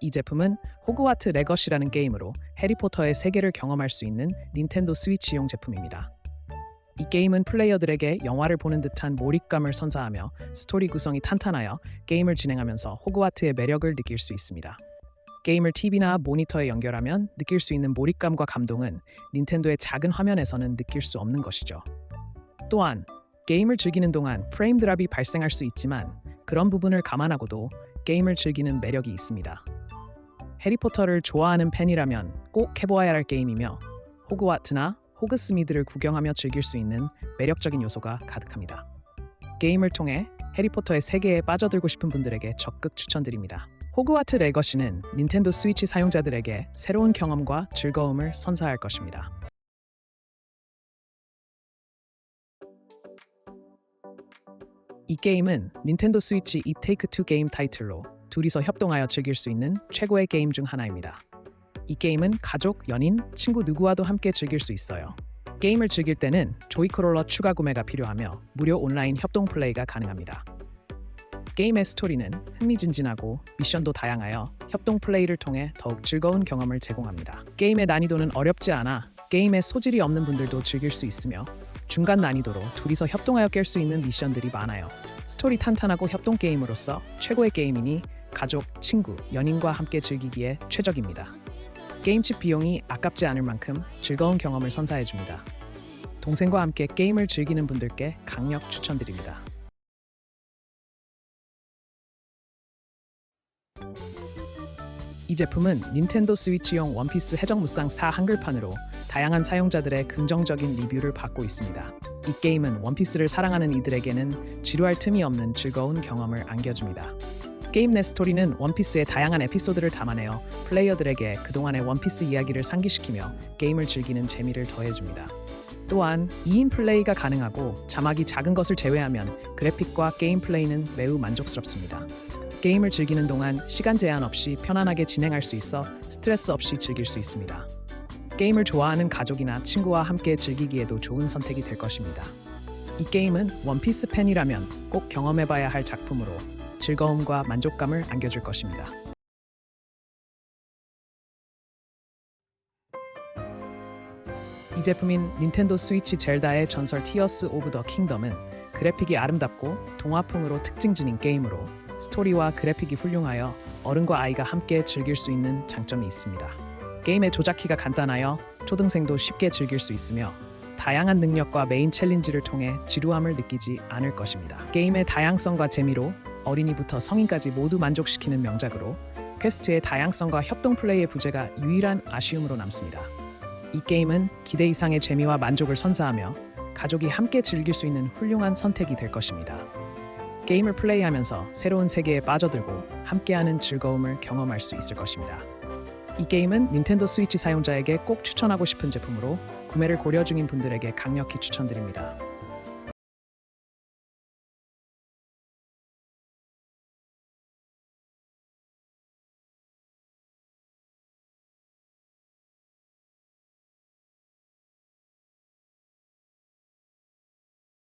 이 제품은 호그와트 레거시라는 게임으로 해리포터의 세계를 경험할 수 있는 닌텐도 스위치용 제품입니다. 이 게임은 플레이어들에게 영화를 보는 듯한 몰입감을 선사하며 스토리 구성이 탄탄하여 게임을 진행하면서 호그와트의 매력을 느낄 수 있습니다. 게임을 TV나 모니터에 연결하면 느낄 수 있는 몰입감과 감동은 닌텐도의 작은 화면에서는 느낄 수 없는 것이죠. 또한 게임을 즐기는 동안 프레임 드랍이 발생할 수 있지만 그런 부분을 감안하고도 게임을 즐기는 매력이 있습니다. 해리포터를 좋아하는 팬이라면 꼭 해보아야 할 게임이며 호그와트나 호그스미드를 구경하며 즐길 수 있는 매력적인 요소가 가득합니다. 게임을 통해 해리포터의 세계에 빠져들고 싶은 분들에게 적극 추천드립니다. 호그와트 레거시는 닌텐도 스위치 사용자들에게 새로운 경험과 즐거움을 선사할 것입니다. 이 게임은 닌텐도 스위치 이 테이크 투 게임 타이틀로 둘이서 협동하여 즐길 수 있는 최고의 게임 중 하나입니다. 이 게임은 가족, 연인, 친구 누구와도 함께 즐길 수 있어요. 게임을 즐길 때는 조이크롤러 추가 구매가 필요하며 무료 온라인 협동 플레이가 가능합니다. 게임의 스토리는 흥미진진하고 미션도 다양하여 협동 플레이를 통해 더욱 즐거운 경험을 제공합니다. 게임의 난이도는 어렵지 않아 게임에 소질이 없는 분들도 즐길 수 있으며 중간 난이도로 둘이서 협동하여 깰 수 있는 미션들이 많아요. 스토리 탄탄하고 협동 게임으로서 최고의 게임이니 가족, 친구, 연인과 함께 즐기기에 최적입니다. 게임 칩 비용이 아깝지 않을 만큼 즐거운 경험을 선사해 줍니다. 동생과 함께 게임을 즐기는 분들께 강력 추천드립니다. 이 제품은 닌텐도 스위치용 원피스 해적 무쌍 4 한글판으로 다양한 사용자들의 긍정적인 리뷰를 받고 있습니다. 이 게임은 원피스를 사랑하는 이들에게는 지루할 틈이 없는 즐거운 경험을 안겨줍니다. 게임 내 스토리는 원피스의 다양한 에피소드를 담아내어 플레이어들에게 그동안의 원피스 이야기를 상기시키며 게임을 즐기는 재미를 더해줍니다. 또한 2인 플레이가 가능하고 자막이 작은 것을 제외하면 그래픽과 게임 플레이는 매우 만족스럽습니다. 게임을 즐기는 동안 시간 제한 없이 편안하게 진행할 수 있어 스트레스 없이 즐길 수 있습니다. 게임을 좋아하는 가족이나 친구와 함께 즐기기에도 좋은 선택이 될 것입니다. 이 게임은 원피스 팬이라면 꼭 경험해봐야 할 작품으로 즐거움과 만족감을 안겨줄 것입니다. 이 제품인 닌텐도 스위치 젤다의 전설 티어스 오브 더 킹덤은 그래픽이 아름답고 동화풍으로 특징 지닌 게임으로 스토리와 그래픽이 훌륭하여 어른과 아이가 함께 즐길 수 있는 장점이 있습니다. 게임의 조작키가 간단하여 초등생도 쉽게 즐길 수 있으며 다양한 능력과 메인 챌린지를 통해 지루함을 느끼지 않을 것입니다. 게임의 다양성과 재미로 어린이부터 성인까지 모두 만족시키는 명작으로 퀘스트의 다양성과 협동 플레이의 부재가 유일한 아쉬움으로 남습니다. 이 게임은 기대 이상의 재미와 만족을 선사하며 가족이 함께 즐길 수 있는 훌륭한 선택이 될 것입니다. 게임을 플레이하면서 새로운 세계에 빠져들고 함께하는 즐거움을 경험할 수 있을 것입니다. 이 게임은 닌텐도 스위치 사용자에게 꼭 추천하고 싶은 제품으로 구매를 고려 중인 분들에게 강력히 추천드립니다.